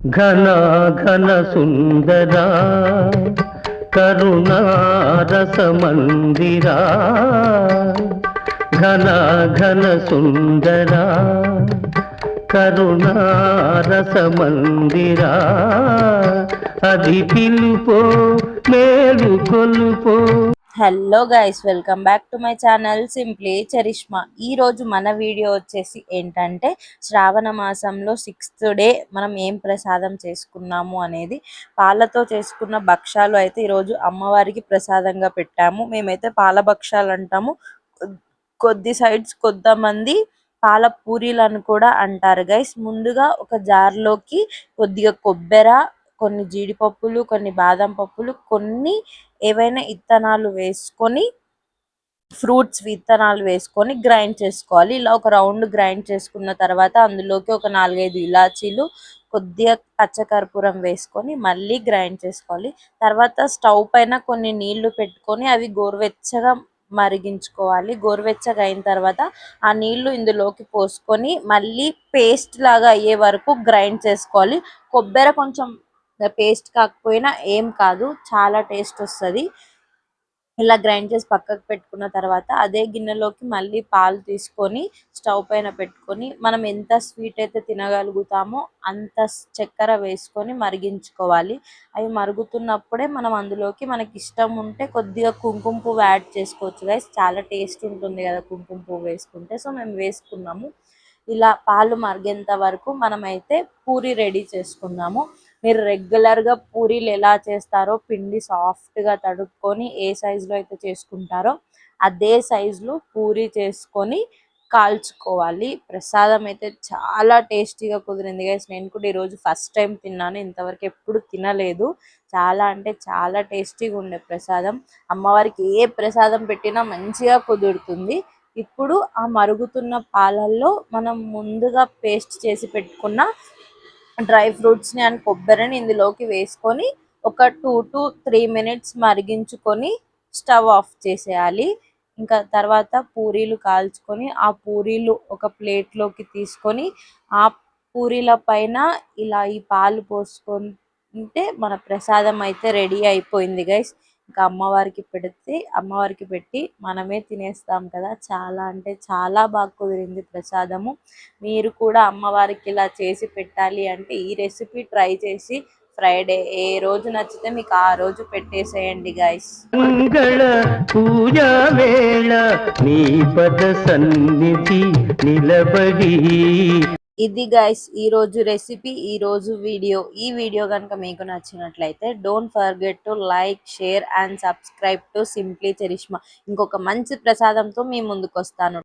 ఘన ఘన సుందరా కరుణారస మందిరా ఘన ఘన సుందరా కరుణారస మందిరా అది పిలుపో మేలు కొలుపో. Hello guys welcome back to my channel simply Charishma ఈ రోజు మన వీడియో వచ్చేసి ఏంటంటే శ్రావణ మాసంలో సిక్స్త్ డే మనం ఏం ప్రసాదం చేసుకున్నాము అనేది పాలతో చేసుకున్న భక్షాలు అయితే ఈరోజు అమ్మవారికి ప్రసాదంగా పెట్టాము. మేమైతే పాల భక్షాలు అంటాము. కొద్ది సైడ్స్ కొద్దిమంది పాల పూరీలు అని కూడా అంటారు గైస్ ముందుగా ఒక జార్లోకి కొద్దిగా కొబ్బెర కొన్ని జీడిపప్పులు కొన్ని బాదం పప్పులు కొన్ని ఏవైనా ఇత్తనాలు వేసుకొని ఫ్రూట్స్ విత్తనాలు వేసుకొని గ్రైండ్ చేసుకోవాలి. ఇలా ఒక రౌండ్ గ్రైండ్ చేసుకున్న తర్వాత అందులోకి ఒక నాలుగైదు ఇలాచీలు కొద్దిగా పచ్చకర్పూరం వేసుకొని మళ్ళీ గ్రైండ్ చేసుకోవాలి. తర్వాత స్టవ్ పైన కొన్ని నీళ్ళు పెట్టుకొని అవి గోరువెచ్చగా మరిగించుకోవాలి. గోరువెచ్చగా అయిన తర్వాత ఆ నీళ్ళు ఇందులోకి పోసుకొని మళ్ళీ పేస్ట్ లాగా అయ్యే వరకు గ్రైండ్ చేసుకోవాలి. కొబ్బరి కొంచెం పేస్ట్ కాకపోయినా ఏం కాదు చాలా టేస్ట్ వస్తుంది. ఇలా గ్రైండ్ చేసి పక్కకు పెట్టుకున్న తర్వాత అదే గిన్నెలోకి మళ్ళీ పాలు తీసుకొని స్టవ్ పైన పెట్టుకొని మనం ఎంత స్వీట్ అయితే తినగలుగుతామో అంత చక్కెర వేసుకొని మరిగించుకోవాలి. అవి మరుగుతున్నప్పుడే మనం అందులోకి మనకి ఇష్టం ఉంటే కొద్దిగా కుంకుమ పువ్వు యాడ్ చేసుకోవచ్చు గైస్ చాలా టేస్ట్ ఉంటుంది కదా కుంకుమ పువ్వు వేసుకుంటే. సో మేము వేసుకున్నాము. ఇలా పాలు మరిగేంత వరకు మనమైతే పూరి రెడీ చేసుకున్నాము. మీరు రెగ్యులర్గా పూరీలు ఎలా చేస్తారో పిండి సాఫ్ట్గా తడుపుకొని ఏ సైజులో అయితే చేసుకుంటారో అదే సైజులో పూరి చేసుకొని కాల్చుకోవాలి. ప్రసాదం అయితే చాలా టేస్టీగా కుదిరింది గైస్ నేను కూడా ఈరోజు ఫస్ట్ టైం తిన్నాను. ఇంతవరకు ఎప్పుడు తినలేదు. చాలా అంటే చాలా టేస్టీగా ఉండే ప్రసాదం. అమ్మవారికి ఏ ప్రసాదం పెట్టినా మంచిగా కుదురుతుంది. ఇప్పుడు ఆ మరుగుతున్న పాలల్లో మనం ముందుగా పేస్ట్ చేసి పెట్టుకున్న డ్రై ఫ్రూట్స్ని అండ్ కొబ్బరిని ఇందులోకి వేసుకొని ఒక టూ టు త్రీ మినిట్స్ మరిగించుకొని స్టవ్ ఆఫ్ చేసేయాలి. ఇంకా తర్వాత పూరీలు కాల్చుకొని ఆ పూరీలు ఒక ప్లేట్లోకి తీసుకొని ఆ పూరీల పైన ఇలా ఈ పాలు పోసుకుంటే మన ప్రసాదం అయితే రెడీ అయిపోయింది గైస్ ఇంకా అమ్మవారికి పెడితే అమ్మవారికి పెట్టి మనమే తినేస్తాం కదా. చాలా అంటే చాలా బాగా కుదిరింది ప్రసాదము. మీరు కూడా అమ్మవారికి ఇలా చేసి పెట్టాలి అంటే ఈ రెసిపీ ట్రై చేసి ఫ్రైడే. ఏ రోజు నచ్చితే మీకు ఆ రోజు పెట్టేసేయండి గాయస్ మంగళ పూజ వేళ నీ పద సన్నిధి నిలబడి. ఇది గైస్ ఈ రోజు రెసిపీ ఈ రోజు వీడియో ఈ వీడియో కనుక మీకు నచ్చినట్లయితే don't forget to like share and subscribe to simply Charishma ఇంకొక మంచి ప్రసాదంతో మీ ముందుకు వస్తాను